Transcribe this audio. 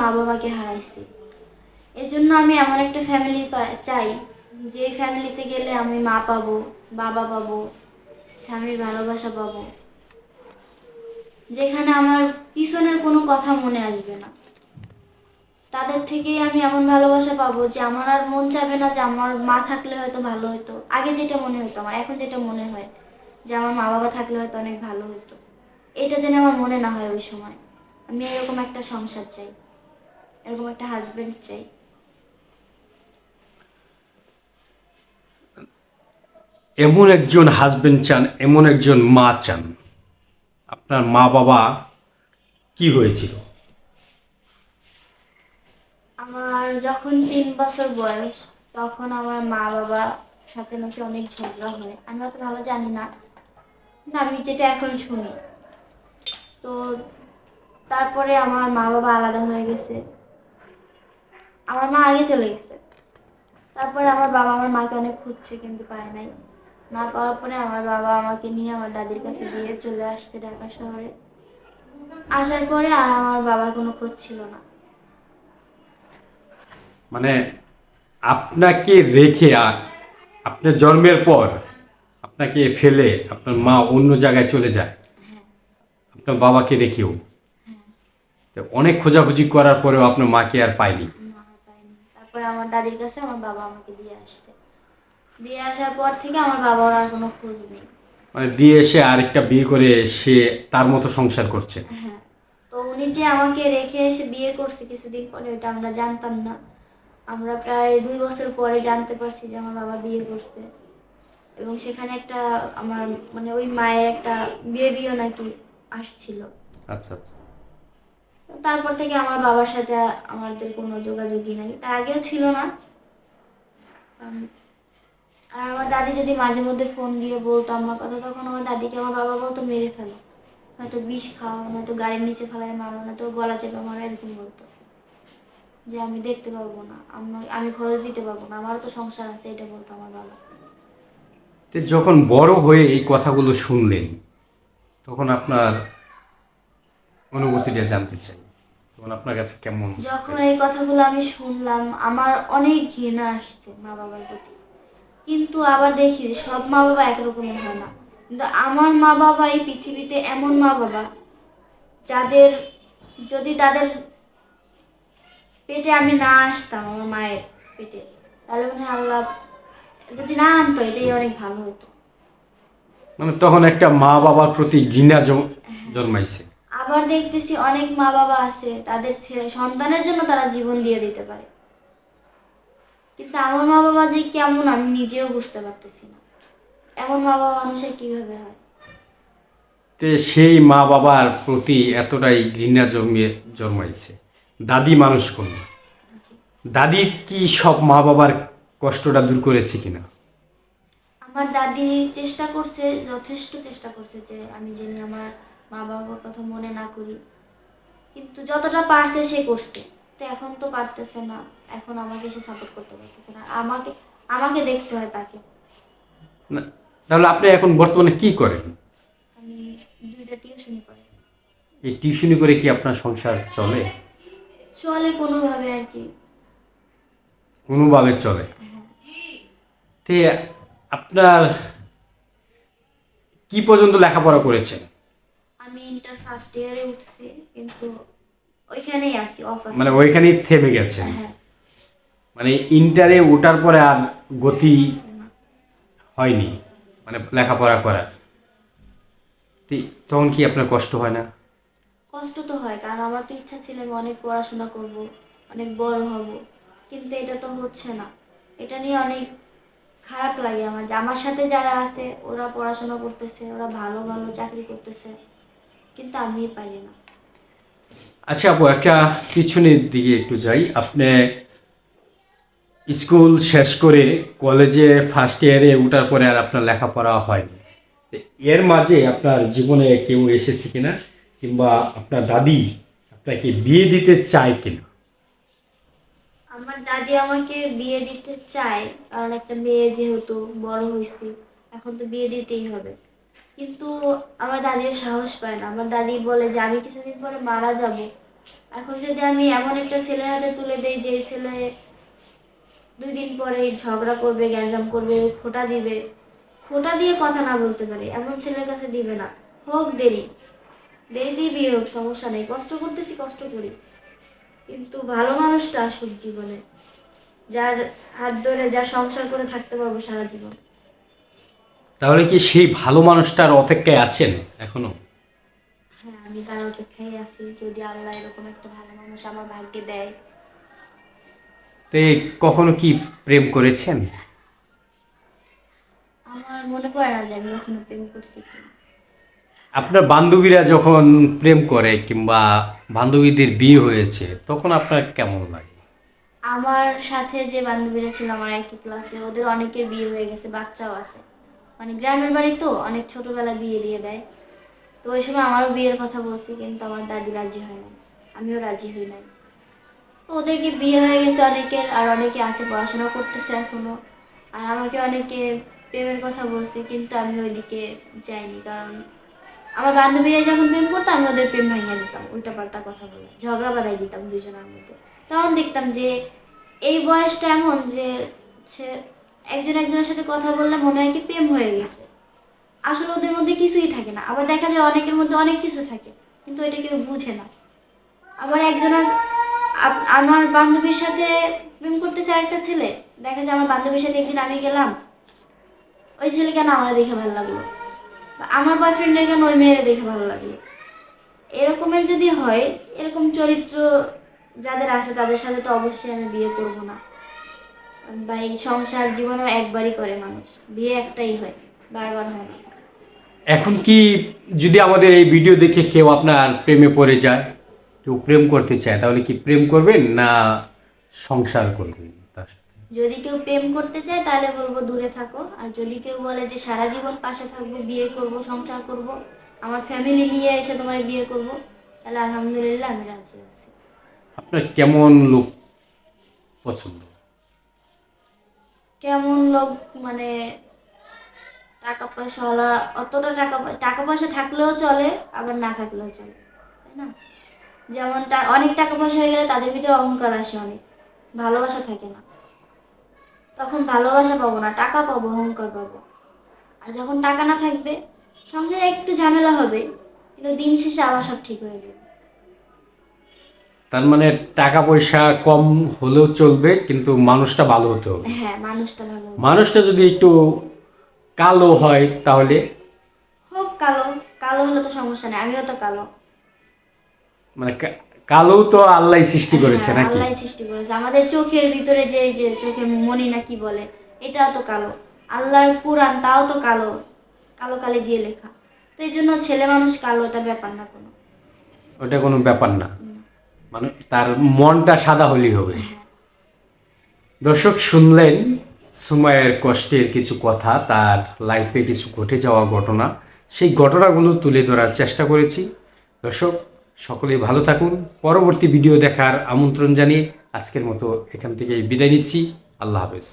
মা বাবাকে হারাইছি। এই জন্য আমি এমন একটা ফ্যামিলি চাই, যে ফ্যামিলিতে গেলে আমি মা পাবো, বাবা পাবো, স্বামীর ভালোবাসা পাবো। যেখানে আমার পিছনের কোনো কথা মনে আসবে না। তাদের থেকেই আমি এমন ভালোবাসা পাবো যে আমার আর মন চাবে না যে আমার মা থাকলে হয়তো ভালো হতো আগে যেটা মনে হতো আমার, এখন যেটা মনে হয় যে আমার মা বাবা থাকলে হয়তো অনেক ভালো হতো এটা যেন আমার মনে না হয় ওই সময়। আমি এরকম একটা সংসার চাই। এরকম একটা হাজবেন্ড চাই। এমন একজন হাজবেন্ড চান এমন একজন মা চান। আপনার মা বাবা কি হয়েছিল? আমার যখন তিন বছর বয়স তখন আমার মা বাবা সাথে নাকি অনেক ঝগড়া হয়। আমি অত ভালো জানি না। আমি যেটা এখন শুনি। তো তারপরে আমার মা বাবা আলাদা হয়ে গেছে। আমার মা আগে চলে গেছে। তারপরে আমার বাবা আমার মাকে অনেক খুঁজছে কিন্তু পায় নাই। না পাওয়ার পরে আমার বাবা আমাকে নিয়ে আমার দাদির কাছে দিয়ে চলে আসছে ঢাকা শহরে। আসার পরে আর আমার বাবার কোনো খোঁজ ছিল না। মানে আপনাকে রেখে আ- আপনার জন্মের পর আপনাকে ফেলে আপনার মা অন্য জায়গায় চলে যায়। আপনার বাবাকে রেখেও। তো অনেক খোঁজাখুঁজি করার পরেও আপনার মাকে আর পায়নি। আমার দাদির কাছে আমার বাবা আমাকে দিয়ে আসছে। দিয়ে আসার পর থেকে আমার বাবার আর কোনো খোঁজ নেই। মানে দিয়ে এসে আরেকটা বিয়ে করে সে তার মতো সংসার করছে। হ্যাঁ তো উনি যে আমাকে রেখে এসে বিয়ে করছে কিছুদিন পরে ওটা আমরা জানতাম না। আমরা প্রায় দুই বছর পরে জানতে পারছি যে আমার বাবা বিয়ে করছে। এবং সেখানে একটা আমার মানে ওই মায়ের একটা বিয়ে বেবিও নাকি আসছিল। আচ্ছা আচ্ছা। তারপর থেকে আমার বাবার সাথে আমাদের কোনো যোগাযোগই নাই। তার আগেও ছিল না। আর আমার দাদি যদি মাঝে মধ্যে ফোন দিয়ে বলতো আমার কথা, তখন আমার দাদিকে আমার বাবা বলতো, মেরে ফেলো। হয়তো বিষ খাও, নয়তো গাড়ির নিচে ফেলায় মারো না তো গলা চেপে মারো, এরকম বলতো। যে আমি দেখতে পারব না আমার আমি খরচ দিতে পারব না, আমারও তো সংসার আছে, এটা বলতো আমার বাবা। যখন বড় হয়ে এই কথাগুলো শুনলেন, তখন আপনার অনুভূতিটা জানতে চাই। তখন আপনার কাছে কেমন যখন এই কথাগুলো আমি শুনলাম আমার অনেক ঘৃণা আসছে মা বাবার প্রতি। কিন্তু আবার দেখি সব মা বাবা একরকমের হয় না। কিন্তু আমার মা বাবা এই পৃথিবীতে এমন মা বাবা যাদের যদি তাদের পেটে আমি না আসতাম আমার মায়ের পেটে তাহলে মনে হয় আল্লাহ যদি না আনতো এটাই অনেক ভালো হতো। মানে তখন একটা মা বাবার প্রতি ঘৃণা জন্মাইছে। আবার দেখতেছি অনেক মা বাবা আছে তাদের ছেলে সন্তানের জন্য তারা জীবন দিয়ে দিতে পারে। কিন্তু আমার মা বাবা যে কেমন আমি নিজেও বুঝতে পারতেছি না। এমন মা বাবা মানুষের কীভাবে হয়? তে সেই মা বাবার প্রতি এতটাই ঘৃণা জন্মিয়ে জন্মাইছে। দাদি মানুষ করল দাদি কি সব মা বাবার কষ্টটা দূর করেছে কিনা? আমার দাদি চেষ্টা করছে যথেষ্ট চেষ্টা করছে যে আমি জানি আমার মা বাবার কথা মনে না করি। কিন্তু যতটা পারছে সে করছে। তো এখন তো পারতেছে না। এখন আমাকে সে সাপোর্ট করতে পারতেছে না। আমাকে আমাকে দেখতে হয় তাকে। তাহলে আপনি এখন বর্তমানে কি করেন? আমি দুইটা টিউশনি করি এই টিউশনি করে কি আপনার সংসার চলে? চলে কোনোভাবে আর কি। কোনোভাবে চলে? তে আপনার কি পর্যন্ত লেখাপড়া করেছেন? ফার্স্ট ইয়ারে উঠছি কিন্তু ওইখানেই আছি অফার মানে ওইখানেই থেমে গেছেন হ্যাঁ। মানে ইন্টারে ওঠার পরে আর গতি হয়নি মানে লেখাপড়া করার। তখন কি আপনার কষ্ট হয় না? কষ্ট তো হয় কারণ আমার তো ইচ্ছা ছিল আমি অনেক পড়াশোনা করব অনেক বড় হব কিন্তু এটা তো হচ্ছে না। এটা নিয়ে অনেক খারাপ লাগে আমার যে আমার সাথে যারা আছে ওরা পড়াশোনা করতেছে ওরা ভালো ভালো চাকরি করতেছে। কিন্তু আমি পারি না। আচ্ছা আপু একটা পিছনের দিকে একটু যাই। আপনি স্কুল শেষ করে কলেজে ফার্স্ট ইয়ারে ওঠার পরে আর আপনার লেখাপড়া হয়নি। এর মাঝে আপনার জীবনে কেউ এসেছে কিনা? কিংবা আপনার দাদি আপনাকে বিয়ে দিতে চায় কিনা? আমার দাদি আমাকে বিয়ে দিতে চায়। কারণ একটা মেয়ে যেহেতু বড় হয়েছি এখন তো বিয়ে দিতেই হবে। কিন্তু আমার দাদিও সাহস পায় না। আমার দাদি বলে যে, আমি কিছুদিন পরে মারা যাব। এখন যদি আমি এমন একটা ছেলের হাতে তুলে দেই যে, ছেলে দুই দিন পরে ঝগড়া করবে, গ্যাঞ্জাম করবে খোটা দিবে খোটা দিয়ে কথা না বলতে পারে, এমন ছেলের কাছে দিবে না। হোক, দেরি। দেরি দিয়ে বিয়ে হোক, সমস্যা নেই। কষ্ট করতেছি, কষ্ট করি। কিন্তু ভালো মানুষটা আসুক জীবনে। যার হাত ধরে, যার সংসার করে থাকতে পারব সারা জীবন। তাহলে কি সেই ভালো মানুষটার অপেক্ষায় আছেন এখনও? হ্যাঁ আমি তার অপেক্ষায় আছি। যদি আল্লাহ এরকম একটা ভালো মানুষ আমার ভাগ্যে দেয়। তো কখনো কি প্রেম করেছেন? আমার মনে পড়ে না যে আমি কখনো প্রেম করছি কিনা। আপনার বান্ধবীরা যখন প্রেম করে কিংবা বান্ধবীদের বিয়ে হয়েছে তখন আপনার কেমন লাগে? আমার সাথে যে বান্ধবীরা ছিল আমার একই ক্লাসে ওদের অনেকের বিয়ে হয়ে গেছে বাচ্চাও আছে। মানে গ্রামের বাড়ি তো অনেক ছোটবেলায় বিয়ে দিয়ে দেয়। তো ওই সময় আমারও বিয়ের কথা বলছি, কিন্তু আমার দাদি রাজি হয় না আমিও রাজি হই নাই। তো ওদেরকে বিয়ে হয়ে গেছে অনেকের, আর অনেকে আছে পড়াশোনা করতেছে এখনও। আর আমাকে অনেকে প্রেমের কথা বলছে, কিন্তু আমি ওইদিকে যাইনি, কারণ আমার বান্ধবীরা যখন প্রেম করতো, আমি ওদের প্রেম ভাঙিয়ে দিতাম উল্টা পাল্টা কথা বলে, ঝগড়া বাড়াই দিতাম দুজনের মধ্যে। তখন দেখতাম যে, এই বয়সটা এমন যে হচ্ছে একজন একজনের সাথে কথা বললে মনে হয় কি প্রেম হয়ে গেছে। আসলে ওদের মধ্যে কিছুই থাকে না। আবার দেখা যায় অনেকের মধ্যে অনেক কিছু থাকে, কিন্তু এটা কেউ বুঝে না। আবার একজনের আমার বান্ধবীর সাথে প্রেম করতেছে আরেকটা ছেলে। দেখা যায় আমার বান্ধবীর সাথে একদিন আমি গেলাম, ওই ছেলে কেন আমার দেখে ভালো লাগল। আমার বয়ফ্রেন্ডের কেন ওই মেয়েরে দেখে ভালো লাগল? এরকমের যদি হয়, এরকম চরিত্র যাদের আছে, তাদের সাথে তো অবশ্যই আমি বিয়ে করব না। বা এই সংসার জীবনও একবারই করে মানুষ। বিয়ে একটাই হয় বারবার হয়। না এখন কি যদি আমাদের এই ভিডিও দেখে কেউ আপনার প্রেমে পড়ে যায় কেউ প্রেম করতে চায় তাহলে কি প্রেম করবেন না সংসার করবেন তার সাথে? যদি কেউ প্রেম করতে চায় তাহলে বলব দূরে থাকো। আর যদি কেউ বলে যে সারা জীবন পাশে থাকব বিয়ে করব সংসার করব আমার ফ্যামিলি নিয়ে এসে তোমার বিয়ে করব তাহলে আলহামদুলিল্লাহ আমি রাজি আছি। আপনার কেমন লোক পছন্দ? কেমন লোক মানে টাকা পয়সাওয়ালা, অতটা টাকা টাকা পয়সা থাকলেও চলে, আবার না থাকলেও চলে, তাই না? যেমন অনেক টাকা পয়সা হয়ে গেলে তাদের ভিতরে অহংকার আসে অনেক, ভালোবাসা থাকে না। তখন ভালোবাসা পাবো না, টাকা পাবো, অহংকার পাবো। আর যখন টাকা না থাকবে, সংসারে একটু ঝামেলা হবে, কিন্তু দিন শেষে আবার সব ঠিক হয়ে যাবে। তার মানে টাকা পয়সা কম হলেও চলবে কিন্তু মানুষটা ভালো হতে হবে। হ্যাঁ মানুষটা ভালো মানুষটা যদি একটু কালো হয় তাহলে? হোক কালো। কালো হলে তো সমস্যা নেই আমিও তো কালো। মানে কালো তো আল্লাহ সৃষ্টি করেছে হ্যাঁ, নাকি? আল্লাহই সৃষ্টি করেছে। আমাদের চোখের ভিতরে যে যে চোখের মনি না কি বলে এটাও তো কালো। আল্লাহর পুরাণ তাও তো কালো। কালো কালে দিয়ে লেখা। তো এই জন্য ছেলে মানুষ কালো এটা ব্যাপার না কোনো। ওটা কোনো ব্যাপার না। মানে তার মনটা সাদা হলি হবে। দর্শক, শুনলেন সুমায়ের কষ্টের কিছু কথা, তার লাইফে কিছু ঘটে যাওয়া ঘটনা। সেই ঘটনাগুলো তুলে ধরার চেষ্টা করেছি। দর্শক, সকলেই ভালো থাকুন। পরবর্তী ভিডিও দেখার আমন্ত্রণ জানিয়ে আজকের মতো এখান থেকে বিদায় নিচ্ছি। আল্লাহ হাফেজ।